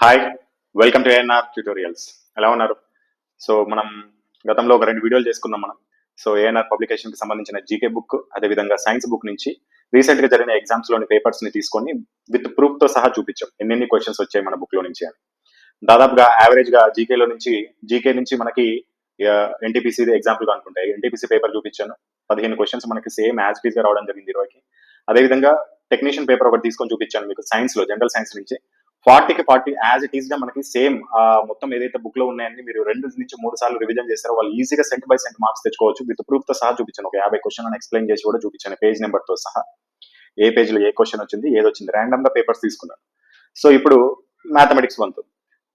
Hi welcome to ANR tutorials ఎలా ఉన్నారు? So మనం గతంలో ఒక రెండు వీడియోలు చేసుకున్నాం మనం. సో ఏఎన్ఆర్ పబ్లికేషన్కి సంబంధించిన జీకే బుక్ అదేవిధంగా సైన్స్ బుక్ నుంచి రీసెంట్గా జరిగిన ఎగ్జామ్స్లోని పేపర్స్ని తీసుకొని విత్ ప్రూఫ్తో సహా చూపించాం. ఎన్నెన్ని క్వశ్చన్స్ వచ్చాయి మన బుక్లో నుంచి అని. దాదాపుగా యావరేజ్గా నుంచి జీకే నుంచి మనకి ఎన్టీపీసీ ఎగ్జాంపుల్గా అనుకుంటాయి ఎన్టీపీసీ పేపర్ చూపించాను. పదిహేను క్వశ్చన్స్ మనకి సేమ్ యాజ్గా రావడం జరిగింది ఇరవైకి అదేవిధంగా టెక్నీషియన్ పేపర్ ఒకటి తీసుకొని చూపించాను మీకు సైన్స్లో జనరల్ సైన్స్ నుంచి. ఫార్టీకి ఫార్టీ యాజ్ ఇట్ ఈస్గా మనకి సేమ్ మొత్తం ఏదైతే బుక్లో ఉన్నాయని మీరు రెండు నుంచి మూడు సార్లు రివిజన్ చేస్తారో వాళ్ళు ఈజీగా సెంట్ బై సెంట్ మార్క్స్ తెచ్చుకోవచ్చు. విత్ ప్రూఫ్తో సహా చూపించాను. ఒక యాభై క్వశ్చన్ ఎక్స్ప్లెయిన్ చేసి కూడా చూపించాను. పేజ్ నెంబర్తో సహా. ఏ పేజ్లో ఏ క్వశ్చన్ వచ్చింది ఏది వచ్చింది? ర్యాండమ్గా పేపర్స్ తీసుకున్నాను. సో ఇప్పుడు మ్యాథమెటిక్స్ వంతు.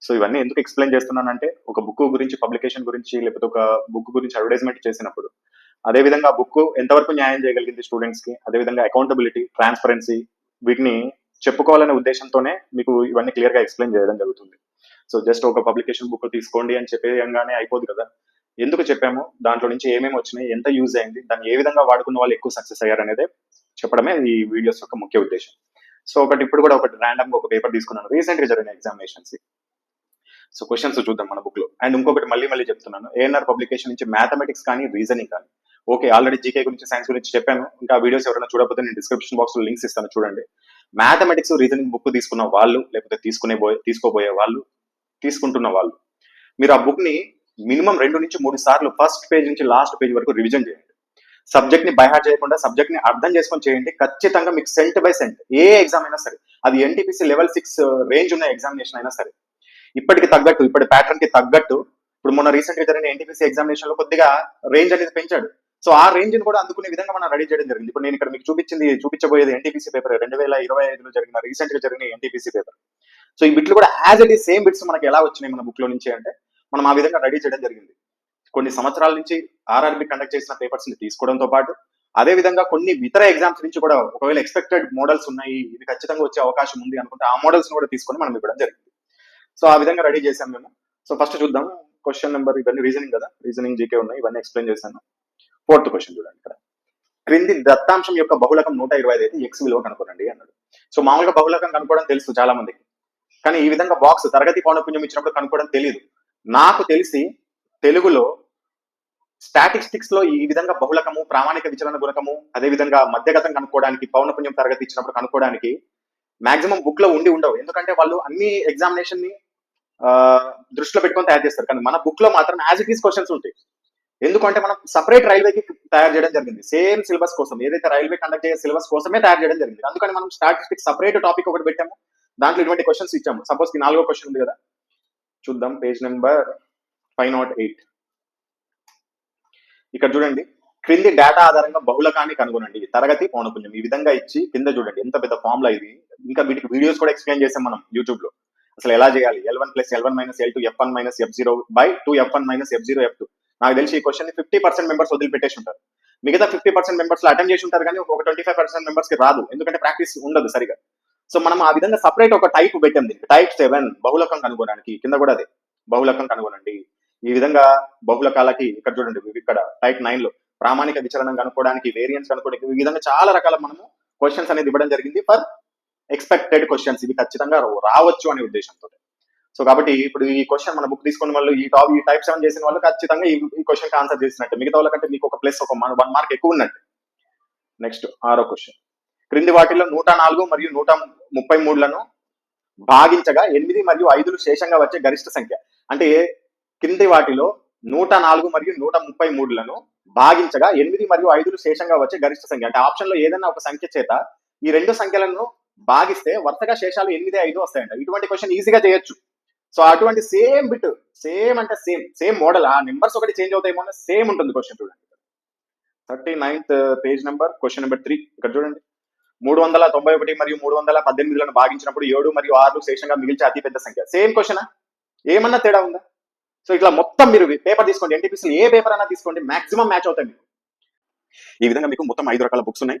సో ఇవన్నీ ఎందుకు ఎక్స్ప్లెయిన్ చేస్తున్నానంటే ఒక బుక్ గురించి పబ్లికేషన్ గురించి లేకపోతే ఒక బుక్ గురించి అడ్వర్టైజ్మెంట్ చేసినప్పుడు అదేవిధంగా బుక్ ఎంతవరకు న్యాయం చేయగలిగింది స్టూడెంట్స్కి? అదేవిధంగా అకౌంటబిలిటీ ట్రాన్స్పరెన్సీ వీటిని చెప్పుకోవాలనే ఉద్దేశంతోనే మీకు ఇవన్నీ క్లియర్గా ఎక్స్ప్లెయిన్ చేయడం జరుగుతుంది. సో జస్ట్ ఒక పబ్లికేషన్ బుక్ తీసుకోండి అని చెప్పేయంగానే అయిపోదు కదా. ఎందుకు చెప్పాము? దాంట్లో నుంచి ఏమేమి వచ్చినాయి? ఎంత యూజ్ అయింది? దాన్ని ఏ విధంగా వాడుకున్న వాళ్ళు ఎక్కువ సక్సెస్ అయ్యారు అనేది చెప్పడమే ఈ వీడియోస్ యొక్క ముఖ్య ఉద్దేశం. సో ఒకటి ఇప్పుడు కూడా ఒకటి ర్యాండమ్ ఒక పేపర్ తీసుకున్నాను. రీసెంట్గా జరిగిన ఎగ్జామినేషన్స్ సో క్వశ్చన్స్ చూద్దాం మన బుక్లో. అండ్ ఇంకొకటి మళ్ళీ మళ్ళీ చెప్తున్నాను. ఏఎన్ఆర్ పబ్లికేషన్ నుంచి మ్యాథమెటిక్స్ కానీ రీజనింగ్ కానీ. ఓకే ఆల్రెడీ జీకే గురించి సైన్స్ గురించి చెప్పాను. ఇంకా వీడియోస్ ఎవరైనా చూడకపోతే నేను డిస్క్రిప్షన్ బాక్స్లో లింక్స్ ఇస్తాను చూడండి. మ్యాథమెటిక్స్ రీజనింగ్ బుక్ తీసుకున్న వాళ్ళు లేకపోతే తీసుకునే పోయే తీసుకోబోయే వాళ్ళు తీసుకుంటున్న వాళ్ళు మీరు ఆ బుక్ని మినిమం రెండు నుంచి మూడు సార్లు ఫస్ట్ పేజ్ నుంచి లాస్ట్ పేజ్ వరకు రివిజన్ చేయండి. సబ్జెక్ట్ని బైహార్ట్ చేయకుండా సబ్జెక్ట్ని అర్థం చేసుకొని చేయండి. ఖచ్చితంగా మీకు సెంట్ బై సెంట్ ఏ ఎగ్జామ్ అయినా సరే అది ఎన్టీపీసీ లెవెల్ సిక్స్ రేంజ్ ఉన్న ఎగ్జామినేషన్ అయినా సరే ఇప్పటికి తగ్గట్టు ఇప్పటి ప్యాటర్న్కి తగ్గట్టు ఇప్పుడు మొన్న రీసెంట్గా జరిగిన ఎన్టీపీసీ ఎగ్జామినేషన్లో కొద్దిగా రేంజ్ అనేది పెంచాడు. సో ఆ రేంజ్ని కూడా అందుకునే విధంగా మనం రెడీ చేయడం జరిగింది. ఇప్పుడు నేను ఇక్కడ మీకు చూపించింది చూపించబోయేది ఎన్టీపీసీ పేపర్ రెండు వేల ఇరవై ఐదులో జరిగిన రీసెంట్గా జరిగిన ఎన్టీపీసీ పేపర్ సో ఈ బిట్లు కూడా as it is same bits మనకి ఎలా వచ్చినాయి మన బుక్లో నుంచి అంటే మనం ఆ విధంగా రెడీ చేయడం జరిగింది. కొన్ని సంవత్సరాల నుంచి ఆర్ఆర్బి కండక్ట్ చేసిన పేపర్స్ని తీసుకోవడంతో పాటు అదే విధంగా కొన్ని ఇతర ఎగ్జామ్స్ నుంచి కూడా ఒకవేళ ఎక్స్పెక్టెడ్ మోడల్స్ ఉన్నాయి ఇవి ఖచ్చితంగా వచ్చే అవకాశం ఉంది అనుకుంటే ఆ మోడల్స్ కూడా తీసుకొని మనం ఇవ్వడం జరిగింది. సో ఆ విధంగా రెడీ చేశాం మేము. సో ఫస్ట్ చూద్దాం. క్వశ్చన్ నెంబర్ ఇవన్నీ రీజనింగ్ కదా? రీజనింగ్ జీకే ఉన్నాయి. ఇవన్నీ ఎక్స్ప్లెయిన్ చేశాను. ఫోర్త్ క్వశ్చన్ చూడండి ఇక్కడ. క్రింది దత్తాంశం యొక్క బహుళకం నూట ఇరవై ఐదు అయితే ఎక్స్ విలువ కనుక్కోండి అన్నాడు. సో మామూలుగా బహుళకం కనుక్కోవడం తెలుసు చాలా మందికి. కానీ ఈ విధంగా బాక్స్ తరగతి పౌనపుణ్యం ఇచ్చినప్పుడు కనుక్కోవడం తెలియదు నాకు తెలిసి తెలుగులో స్టాటిస్టిక్స్లో ఈ విధంగా బహుళకము ప్రామాణిక విచలన గుణకము అదే విధంగా మధ్యగతం కనుక్కోవడానికి పౌనపుణ్యం తరగతి ఇచ్చినప్పుడు కనుక్కోవడానికి మాక్సిమం బుక్లో ఉండి ఉండవు. ఎందుకంటే వాళ్ళు అన్ని ఎగ్జామినేషన్ని ఆ, దృష్టిలో పెట్టుకొని తయారు చేస్తారు. కానీ మన బుక్లో మాత్రం యాజ్ ఇట్ ఈస్ క్వశ్చన్స్ ఉంటాయి. ఎందుకంటే మనం సపరేట్ రైల్వేకి తయారు చేయడం జరిగింది. సేమ్ సిలబస్ కోసం ఏదైతే రైల్వే కండక్ట్ చేసే సిలబస్ కోసమే తయారు చేయడం జరిగింది. అందుకని మనం స్టాటిస్టిక్స్ సపరేట్ టాపిక్ ఒకటి పెట్టాము. దాంట్లో ఇటువంటి క్వశ్చన్స్ ఇచ్చాము. సపోజ్కి నాలుగో క్వశ్చన్ ఉంది కదా. చూద్దాం page number five naught eight ఇక్కడ చూడండి. క్రింది డేటా ఆధారంగా బహుళకాన్ని కనుగొనండి. తరగతి పౌనపుణ్యం ఈ విధంగా ఇచ్చి కింద చూడండి. ఎంత పెద్ద ఫార్ములా ఇది. ఇంకా వీటికి వీడియోస్ కూడా ఎక్స్ప్లెయిన్ చేసాం మనం యూట్యూబ్లో. అసలు ఎలా చేయాలి? L one plus L one minus L two F one minus F zero by two F one minus F zero F two నాకు తెలిసి ఈ క్వశ్చన్ ఫిఫ్టీ పర్సెంట్ మెంబర్స్ వదిలిపెట్టేసి ఉంటారు. మిగతా ఫిఫ్టీ పర్సెంట్ మెంబర్స్ అటెండ్ చేసి ఉంటారు కానీ ఒక ట్వంటీ ఫైవ్ పర్సెంట్ మెంబర్స్కి రాదు. ఎందుకంటే ప్రాక్టీస్ ఉండదు సరిగా. సో మనం ఆ విధంగా సపరేట్ ఒక టైప్ పెట్టాం దీనికి టైప్ సెవెన్ బహుళకం కనుగొనడానికి. కింద కూడా అదే. బహుళకం కనుగొనండి. ఈ విధంగా బహుళకాలకి ఇక్కడ చూడండి ఇక్కడ టైప్ నైన్లో ప్రామాణిక విచలనం కనుక్కోవడానికి వేరియన్స్ కనుక్కోవడానికి ఈ విధంగా చాలా రకాల మనము క్వశ్చన్స్ అనేది ఇవ్వడం జరిగింది. ఫర్ ఎక్స్పెక్టెడ్ క్వశ్చన్స్ ఇవి ఖచ్చితంగా రావచ్చు అనే ఉద్దేశంతో సో కాబట్టి ఇప్పుడు ఈ క్వశ్చన్ మన బుక్ తీసుకున్న వాళ్ళు ఈ టాప్ ఈ టైప్ సెవెన్ చేసిన వాళ్ళు ఖచ్చితంగా ఈ క్వశ్చన్కి ఆన్సర్ చేసినట్టు. మిగతా వాళ్ళకంటే మీకు ఒక ప్లస్ ఒక వన్ మార్క్ ఎక్కువ ఉన్నట్టు. నెక్స్ట్ ఆరో క్వశ్చన్ క్రింది వాటిలో నూట నాలుగు మరియు నూట ముప్పై మూడులను భాగించగా ఎనిమిది మరియు ఐదులు శేషంగా వచ్చే గరిష్ట సంఖ్య. అంటే క్రింది వాటిలో నూట నాలుగు మరియు నూట ముప్పై మూడులను భాగించగా ఎనిమిది మరియు ఐదులు శేషంగా వచ్చే గరిష్ట సంఖ్య. అంటే ఆప్షన్లో ఏదైనా ఒక సంఖ్య చేత ఈ రెండు సంఖ్యలను భాగిస్తే వరుసగా శేషాలు ఎనిమిది ఐదు వస్తాయంట. ఇటువంటి క్వశ్చన్ ఈజీగా చేయొచ్చు. సో అటువంటి సేమ్ బిట్ సేమ్ అంటే సేమ్ సేమ్ మోడల్ ఆ నెంబర్స్ ఒకటి చేంజ్ అవుతాయేమో సేమ్ ఉంటుంది క్వశ్చన్ చూడండి thirty ninth page number question number three ఇక్కడ చూడండి. మూడు వందల తొంభై ఒకటి మరియు మూడు వందల పద్దెనిమిదిలను భాగించినప్పుడు ఏడు మరియు ఆరు శేషంగా మిగిల్చే అతి పెద్ద సంఖ్య. సేమ్ క్వశ్చన్ ఏమన్నా తేడా ఉందా? సో ఇట్లా మొత్తం మీరు పేపర్ తీసుకోండి. ఎన్టీపీసీ ఏ పేపర్ అయినా తీసుకోండి. మాక్సిమం మ్యాచ్ అవుతాయి మీకు. ఈ విధంగా మీకు మొత్తం ఐదు రకాల బుక్స్ ఉన్నాయి.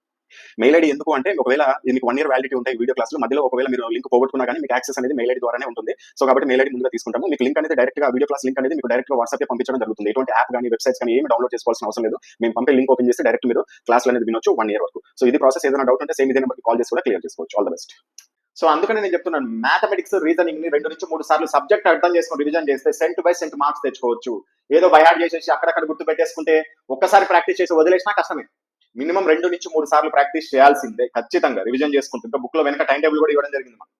మెయిల్ ఐడి ఎందుకు అంటే ఒకవేళ ఇది మీకు వన్ ఇయర్ వ్యాలిడిటీ ఉంటాయి వీడియో క్లాసులు మధ్యలో ఒకవేళ మీరు లింక్ పోగొట్టుకున్నా కానీ మీకు యాక్సెస్ అనేది మెయిల్ ఐడి ద్వారానే ఉంటుంది. సో కాబట్టి మెయిల్ ఐడి ముందుగా తీసుకుంటాము. మీకు లింక్ అనేది డైరెక్ట్గా వీడియో క్లాస్ లింక్ అనేది మీకు డైరెక్ట్గా వాట్సాప్ పంపించడం జరుగుతుంది. ఎటువంటి యాప్ కానీ వెబ్సైట్స్ కానీ ఏమి డౌన్లోడ్ చేసుకోవాల్సిన అవసరం లేదు. మేము పంపే లింక్ ఓపెన్ చేసి డైరెక్ట్ మీరు క్లాస్ అనేది వినొచ్చు వన్ ఇయర్ వరకు. సో ఇది ప్రాసెస్ ఏదైనా డౌట్ ఉంటే సేమ్ ఇదే నెంబర్కి కాల్ చేసి కూడా క్లియర్ చేసుకోవచ్చు. ఆల్ ద బెస్ట్ సో అందుకని నేను చెప్తున్నాను మ్యాథమెటిక్స్ రీజనింగ్ని రెండు నుంచి మూడు సార్లు సబ్జెక్ట్ అర్థం చేసుకుని రివిజన్ చేస్తే సెంట్ బై సెంట్ మార్క్స్ తెచ్చుకోవచ్చు. ఏదో బయాడ్ చేసేసి అక్కడక్కడ గుర్తు పెట్టేసుకుంటే ఒక్కసారి ప్రాక్టీస్ చేసి వదిలేసినా కష్టమే. మినిమం రెండు నుంచి మూడు సార్లు ప్రాక్టీస్ చేయాల్సిందే ఖచ్చితంగా రివిజన్ చేసుకుంటూ బుక్లో వెనక టైం టేబుల్ కూడా ఇవ్వడం జరిగింది మనకు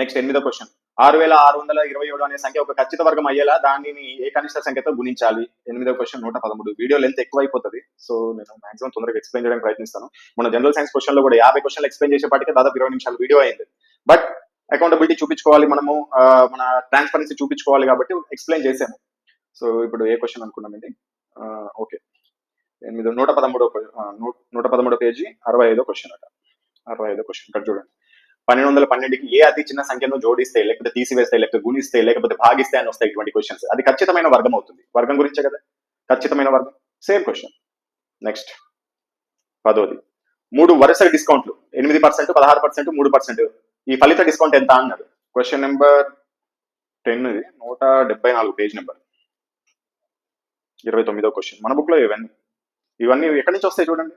నెక్స్ట్ ఎనిమిదో క్వశ్చన్ ఆరు వేల ఆరు వందల ఇరవై ఏడు అనే సంఖ్య ఒక ఖచ్చిత వర్గం అయ్యేలా దానిని ఏ కనిష్ట సంఖ్యతో గుణించాలి? ఎనిమిదో క్వశ్చన్ నూట పదమూడు. వీడియో లెంత్ ఎక్కువ అయిపోతుంది సో నేను మాక్సిమం తొందరగా ఎక్స్ప్లెయిన్ చేయడానికి ప్రయత్నిస్తాను. మన జనరల్ సైన్స్ క్వశ్చన్లో కూడా యాభై క్వశ్చన్లు ఎక్స్ప్లెయిన్ చేసేపాటికి దాదాపు ఇరవై నిమిషాలు వీడియో అయింది. బట్ అకౌంటబిలిటీ చూపించుకోవాలి మనము. మన ట్రాన్స్పరెన్సీ చూపించుకోవాలి కాబట్టి ఎక్స్ప్లెయిన్ చేశాను. సో ఇప్పుడు ఏ క్వశ్చన్ అనుకున్నాం ఇది? ఓకే ఎనిమిది నూట పదమూడో నూట పదమూడో పేజీ అరవై ఐదో క్వశ్చన్ అట. అరవై ఐదో క్వశ్చన్ ఇక్కడ చూడండి. పన్నెండు వందల పన్నెండుకి ఏ అతి చిన్న సంఖ్యను జోడిస్తే లేకపోతే తీసివేస్తే లేకపోతే గుణిస్తే లేకపోతే భాగిస్తే అని వస్తాయి ఇటువంటి క్వశ్చన్స్ అది ఖచ్చితమైన వర్గం అవుతుంది. వర్గం గురించే కదా? ఖచ్చితమైన వర్గం. సేమ్ క్వశ్చన్ నెక్స్ట్ పదోది. మూడు వరుస డిస్కౌంట్లు ఎనిమిది పర్సెంట్ పదహారు పర్సెంట్ మూడు పర్సెంట్. ఈ ఫలిత డిస్కౌంట్ ఎంత అన్నారు? క్వశ్చన్ నెంబర్ టెన్ ఇది. నూట డెబ్బై నాలుగు పేజ్ నెంబర్. ఇరవై తొమ్మిదో క్వశ్చన్ మన బుక్లో ఇవన్నీ. ఇవన్నీ ఎక్కడి నుంచి వస్తాయి చూడండి.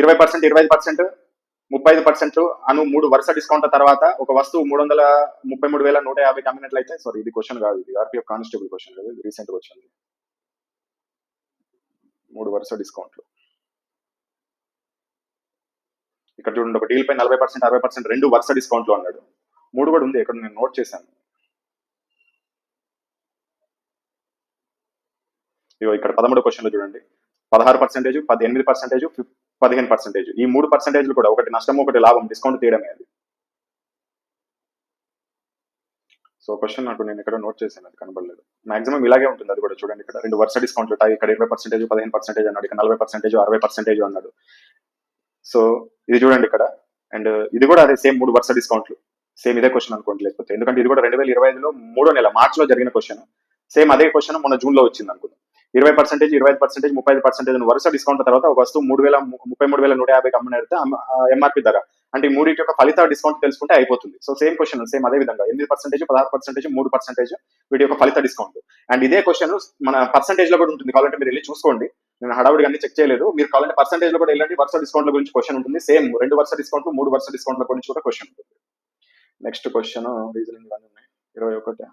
ఇరవై పర్సెంట్ ఇరవై ఐదు పర్సెంట్ ముప్పై ఐదు పర్సెంట్ అను మూడు వరుస డిస్కౌంట్ తర్వాత ఒక వస్తువు మూడు వందల ముప్పై మూడు వేల నూట యాభై అమ్మినట్లయితే సారీ ఇది క్వశ్చన్ కాదు ఇది. ఆర్పిఎఫ్ కానిస్టేబుల్ క్వశ్చన్ కాదు ఇది రీసెంట్ క్వశ్చన్ మూడు వరుస డిస్కౌంట్లు ఇక్కడ చూడండి ఒక డీల్ పై నలభై పర్సెంట్ అరవై పర్సెంట్ రెండు వరుస డిస్కౌంట్లు అన్నాడు. మూడు కూడా ఉంది ఇక్కడ నేను నోట్ చేశాను. ఇగో ఇక్కడ పదమూడు క్వశ్చన్లు చూడండి. పదహారు పర్సెంటేజ్ పది ఎనిమిది పర్సెంటేజ్ పదిహేను పర్సెంటేజ్ ఈ మూడు పర్సెంటేజ్లు కూడా ఒకటి నష్టం ఒకటి లాభం డిస్కౌంట్ తీయడమే అది. సో క్వశ్చన్ నాకు నేను ఇక్కడ నోట్ చేశాను అది కనబడలేదు. మాక్సిమం ఇలాగే ఉంటుంది అది కూడా చూడండి ఇక్కడ. రెండు వరుస డిస్కౌంట్ ఉంటాయి ఇక్కడ ఇరవై పర్సెంటేజ్ పదిహేను పర్సెంటేజ్ అన్నాడు ఇక్కడ నలభై పర్సెంటేజ్ అరవై పర్సెంటేజ్ అన్నాడు. సో ఇది చూడండి ఇక్కడ. అండ్ ఇది కూడా అదే సేమ్ మూడు వరుస డిస్కౌంట్లు సేమ్ ఇదే క్వశ్చన్ అనుకోండి లేకపోతే. ఎందుకంటే ఇది కూడా రెండు వేల ఇరవై ఐదులో మూడో నెల మార్చ్లో జరిగిన క్వశ్చన్ సేమ్ అదే క్వశ్చన్ మొన్న జూన్లో వచ్చింది అనుకుందాం. ఇరవై పర్సెంటేజ్ ఇరవై ఐదు పర్సెంటేజ్ ముప్పై ఐదు పర్సెంటేజ్ వరుస డిస్కౌంట్ తర్వాత ఒక వస్తువు మూడు వేల ముప్పై మూడు వేల నూట యాభైకి అమ్మనడితే ఎంఆర్పి ధర. అంటే మూడింటి యొక్క ఫలిత డిస్కౌంట్ తెలుసుకుంటే అయిపోతుంది. సో సేమ్ క్వశ్చన్ సేమ్ అదే విధంగా. ఎనిమిది పర్సెంటేజ్ పదహారు పర్సెంటేజ్ మూడు పర్సెంటేజ్ వీటి యొక్క ఫలిత డిస్కౌంట్ అండ్ ఇదే క్వశ్చన్ మన పర్సెంటేజ్లో కూడా ఉంటుంది. కాబట్టి మీరు వెళ్ళి చూసుకోండి. నేను హడావుడిగా అన్ని చెక్ చేయలేదు. మీరు కావాలంటే పర్సెంటేజ్లో కూడా వెళ్ళండి. వరుస డిస్కౌంట్ల గురించి క్వశ్చన్ ఉంటుంది. సేమ్ రెండు వరుస డిస్కౌంట్ మూడు వరుస డిస్కౌంట్ల గురించి కూడా క్వశ్చన్ ఉంటుంది. నెక్స్ట్ క్వశ్చన్ రీజనింగ్ ఉన్నాయి. ఇరవై ఒకటి.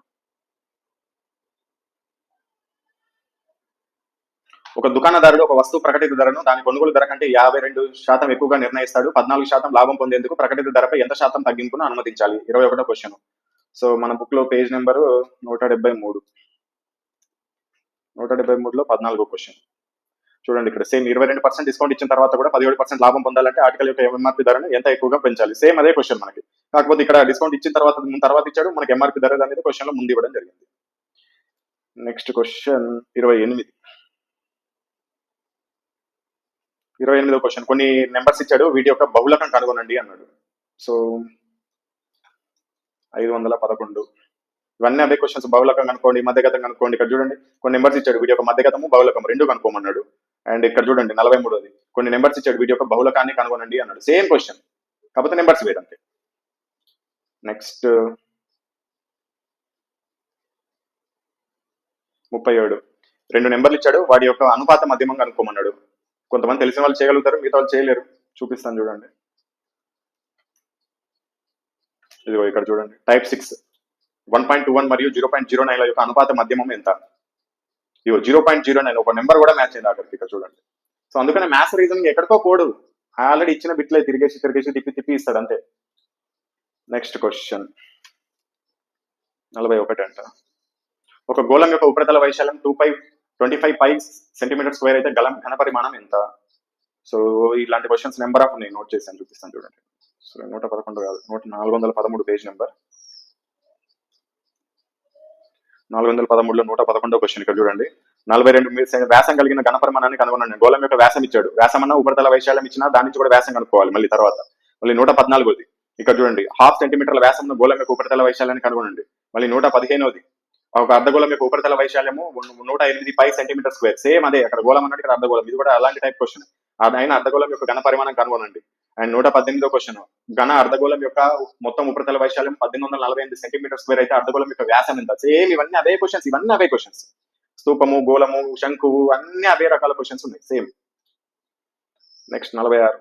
ఒక దుకాణదారుడు ఒక వస్తువు ప్రకటిత ధరను దాని కొనుగోలు ధర కంటే యాభై రెండు శాతం ఎక్కువగా నిర్ణయిస్తాడు. పద్నాలుగు శాతం లాభం పొందేందుకు ప్రకటిత ధరపై ఎంత శాతం తగ్గింపును అనుమతించాలి? ఇరవై ఒకటో క్వశ్చన్. సో మన బుక్లో పేజ్ నెంబర్ నూట డెబ్బై మూడు. నూట డెబ్బై మూడులో పద్నాలుగో క్వశ్చన్. చూడండి ఇక్కడ. సేమ్ ఇరవై రెండు పర్సెంట్ డిస్కౌంట్ ఇచ్చిన తర్వాత కూడా పదిహేడు పర్సెంట్ లాభం పొందాలంటే ఆర్టికల్ యొక్క ఎంఆర్పి ధరను ఎంత ఎక్కువగా పెంచాలి? సేమ్ అదే క్వశ్చన్ మనకి. కాకపోతే ఇక్కడ డిస్కౌంట్ ఇచ్చిన తర్వాత ముందు తర్వాత ఇచ్చాడు. మనకి ఎంఆర్పి ధర అనేది క్వశ్చన్లో ముందు ఇవ్వడం జరిగింది. నెక్స్ట్ క్వశ్చన్ ఇరవై ఎనిమిది. ఇరవై ఎనిమిదో క్వశ్చన్ కొన్ని నెంబర్స్ ఇచ్చాడు వీటి యొక్క బహుళకం కనుగొనండి అన్నాడు. సో ఐదు వందల పదకొండు. ఇవన్నీ అవే క్వశ్చన్స్ బహుళకం కనుక్కోండి మధ్యగతం కనుక్కోండి. ఇక్కడ చూడండి కొన్ని నెంబర్స్ ఇచ్చాడు వీటి యొక్క మధ్యగతము బహుళకం రెండు కనుక్కోమన్నాడు. అండ్ ఇక్కడ చూడండి నలభై మూడోది. కొన్ని నెంబర్స్ ఇచ్చాడు వీటి యొక్క బహుళకాన్ని కనుగొనండి అన్నాడు. సేమ్ క్వశ్చన్ కాకపోతే నెంబర్స్ వేరంతే నెక్స్ట్ ముప్పై ఏడు. రెండు నెంబర్లు ఇచ్చాడు వాడి యొక్క అనుపాత మధ్యమం కనుక్కోమన్నాడు. కొంతమంది తెలిసిన వాళ్ళు చేయగలుగుతారు మిగతా వాళ్ళు చేయలేరు. చూపిస్తాను చూడండి. ఇదిగో ఇక్కడ చూడండి. Type six one point two one మరియు జీరో పాయింట్ జీరో నైన్ యొక్క అనుపాత మధ్యమం ఎంత? ఇదిగో జీరో పాయింట్ జీరో నైన్ ఒక నెంబర్ కూడా మ్యాచ్ అయింది అక్కడికి ఇక్కడ చూడండి. సో అందుకనే మ్యాథ్స్ రీజనింగ్ ఎక్కడికో పోడు. ఆల్రెడీ ఇచ్చిన బిట్లే తిరిగేసి తిరిగేసి తిప్పి తిప్పి ఇస్తాడు అంతే. నెక్స్ట్ క్వశ్చన్ నలభై ఒకటి అంట. ఒక గోళం యొక్క ఉపరితల వైశాల్యం two pi twenty five pi centimetre square అయితే గలం ఘన పరిమాణం ఎంత? సో ఇలాంటి క్వశ్చన్స్ నెంబర్ ఆఫ్ ఉన్నాయి నోట్ చేశాను చూపిస్తాను చూడండి. సో నూట పదకొండు కాదు నూట నాలుగు వందల పదమూడు పేజ్ నెంబర్ నాలుగు వందల పదమూడులో నూట పదకొండో క్వశ్చన్ ఇక్కడ చూడండి. నలభై రెండు వ్యాసం కలిగిన ఘనపరిమాణాన్ని కనుగొనండి. గోళం యొక్క వ్యాసం ఇచ్చాడు. వ్యాసం అన్న ఉపరితల వైశాల్యం ఇచ్చినా దాని నుంచి కూడా వ్యాసం కనుక్కోవాలి మళ్ళీ తర్వాత. మళ్ళీ నూట పద్నాలుగోది. ఇక్కడ చూడండి. హాఫ్ సెంటీమీటర్ల వ్యాసం గోళం యొక్క ఉపరితల వైశాల్యాన్ని కనుగొనండి. మళ్ళీ నూట పదిహేనోది. ఒక అర్ధగోళం యొక్క ఉపరితల వైశాల్యము నూట ఎనిమిది పై సెంటీమీటర్ స్క్వేర్ సేమ్ అదే అక్కడ గోళం అన్నట్టు ఇక్కడ అర్ధగోళం. ఇది కూడా అలాంటి టైప్ క్వశ్చన్ అయిన అర్ధగోళం యొక్క ఘన పరిమాణం కనుగొనండి. అండ్ నూట పద్దెనిమిదో క్వశ్చన్ ఘన అర్ధగోళం యొక్క మొత్తం ఉపరితల వైశాల్యం పద్దెనిమిది వందల నలభై ఎనిమిది సెంటీమీటర్ స్క్వేర్ అయితే అర్ధగోళం యొక్క వ్యాసం ఎంత? సేమ్ ఇవన్నీ అవే క్వశ్చన్స్ ఇవన్నీ అవే క్వశ్చన్స్ స్తూపము గోళము శంకువు అన్ని అవే రకాల క్వశ్చన్స్ ఉన్నాయి. సేమ్ నెక్స్ట్ నలభై ఆరు.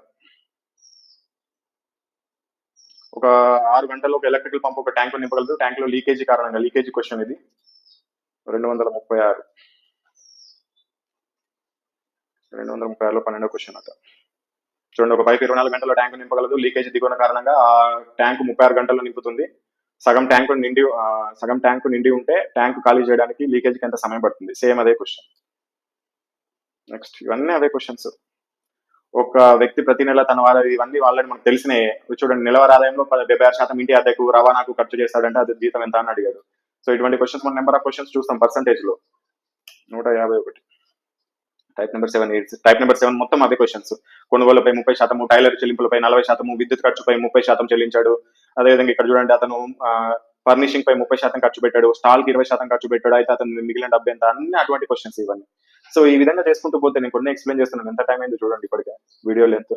ఒక ఆరు గంటల్లో ఒక ఎలక్ట్రికల్ పంప్ ఒక ట్యాంక్ నింపగలదు ట్యాంక్లో లీకేజీ కారణంగా లీకేజీ క్వశ్చన్ ఇది. రెండు వందల ముప్పై ఆరు. రెండు వందల ముప్పై ఆరులో పన్నెండో క్వశ్చన్ అట. చూడండి ఒక పైపు ఇరవై నాలుగు గంటల్లో ట్యాంక్ నింపగలదు. లీకేజ్ దిగున కారణంగా ఆ ట్యాంక్ ముప్పై ఆరు గంటల్లో నింపుతుంది. సగం ట్యాంక్ నిండి సగం ట్యాంక్ నిండి ఉంటే ట్యాంక్ ఖాళీ చేయడానికి లీకేజ్కి ఎంత సమయం పడుతుంది? సేమ్ అదే క్వశ్చన్ నెక్స్ట్ ఇవన్నీ అవే క్వశ్చన్స్ ఒక వ్యక్తి ప్రతి నెల తన వారి ఇవన్నీ వాళ్ళని మనకు తెలిసినే చూడండి నెలవారి ఆదాయంలో డెబ్బై ఆరు శాతం ఇంటి అద్దెకు రవాణాకు ఖర్చు చేస్తాడంటే అది జీతం ఎంత? అని అడిగారు సో ఇటువంటి క్వశ్చన్స్ మన నెంబర్ ఆఫ్ క్వశ్చన్స్ చూస్తాం పర్సంటేజ్లో. నూట యాభై ఒకటి. Type number seven eight type number seven మొత్తం అదే క్వశ్చన్స్ కొనుగోలుపై ముప్పై శాతము టైలర్ చెల్లింపులపై నలభై శాతము విద్యుత్ ఖర్చుపై ముప్పై శాతం చెల్లించాడు. అదేవిధంగా ఇక్కడ చూడండి అతను ఫర్నిషింగ్ పై ముప్పై శాతం ఖర్చు పెట్టాడు. స్టాల్కి ఇరవై శాతం ఖర్చు పెట్టాడు. అయితే అతను మిగిలిన డబ్బు ఎంత? అన్ని అటువంటి క్వశ్చన్స్ ఇవన్నీ. సో ఈ విధంగా చేసుకుంటూ పోతే నేను కొన్ని ఎక్స్ప్లెయిన్ చేస్తున్నాను. ఎంత టైం అయింది చూడండి ఇప్పటికే వీడియో లెంత్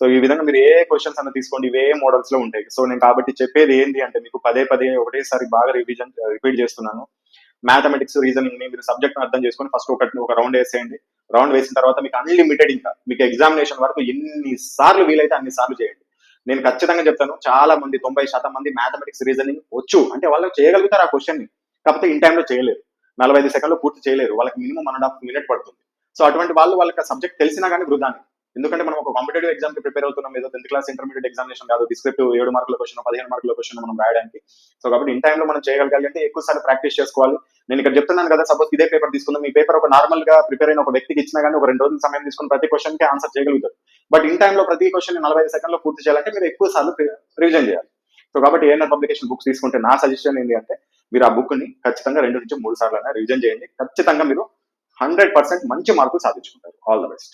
సో ఈ విధంగా మీరు ఏ క్వశ్చన్స్ అన్న తీసుకోండి ఇవే మోడల్స్లో ఉంటాయి. సో నేను కాబట్టి చెప్పేది ఏంటి అంటే మీకు పదే పదే ఒకటేసారి బాగా రివిజన్ రిపీట్ చేస్తున్నాను. మ్యాథమెటిక్స్ రీజనింగ్ని మీరు సబ్జెక్ట్ అర్థం చేసుకొని ఫస్ట్ ఒకటి ఒక రౌండ్ వేసేయండి. రౌండ్ వేసిన తర్వాత మీకు అన్లిమిటెడ్ ఇంకా మీకు ఎగ్జామినేషన్ వరకు ఎన్ని సార్లు వీలైతే అన్ని సార్లు చేయండి. నేను ఖచ్చితంగా చెప్తాను చాలా మంది తొంభై శాతం మంది మ్యాథమెటిక్స్ రీజనింగ్ వచ్చు. అంటే వాళ్ళు చేయగలుగుతారు ఆ క్వశ్చన్ని కాకపోతే ఇన్ టైంలో చేయలేరు. నలభై ఐదు సెకండ్లో పూర్తి చేయలేరు. వాళ్ళకి minimum one and half minute పడుతుంది. సో అటువంటి వాళ్ళు వాళ్ళకి సబ్జెక్ట్ తెలిసినా కానీ వృధాని. ఎందుకంటే మనం ఒక కాంపిటేటివ్ ఎగ్జామ్కి ప్రిపేర్ అవుతున్నాం. ఏదో టెన్త్ క్లాస్ ఇంటర్మీడియట్ ఎగ్జామినేషన్ కాదు. డిస్క్రిప్టివ్ ఏడు మార్కుల క్వశ్చన్ పదిహేను మార్కుల క్వశ్చన్ మనం రాయడానికి. సో కాబట్టి ఇన్ టైంలో మనం చేయగలగాలి అంటే ఎక్కువ ప్రాక్టీస్ చేసుకోవాలి. నేను ఇక్కడ చెప్తున్నాను కదా సపోజ్ ఇదే పేపర్ తీసుకుందాం. ఈ పేపర్ ఒక నార్మల్గా ప్రిపేర్ అయిన ఒక వ్యక్తికి ఇచ్చినా కానీ ఒక రెండు రోజుల సమయం తీసుకుని ప్రతి క్వశ్చన్కి ఆన్సర్ చేయగలుగుతారు. బట్ ఇన్ టైంలో ప్రతి క్వశ్చన్ నలభై ఐదు సెకండ్లో పూర్తి చేయాలంటే మీరు ఎక్కువ సార్లు రివిజన్ చేయాలి. సో కాబట్టి ఏఎన్ఆర్ పబ్లికేషన్ బుక్స్ తీసుకుంటే నా సజెషన్ ఏంటి అంటే మీరు ఆ బుక్ని ఖచ్చితంగా రెండు నుంచి మూడు సార్లు అయినా రివిజన్ చేయండి. ఖచ్చితంగా మీరు హండ్రెడ్ పర్సెంట్ మంచి మార్కులు సాధించుకుంటారు. All the best.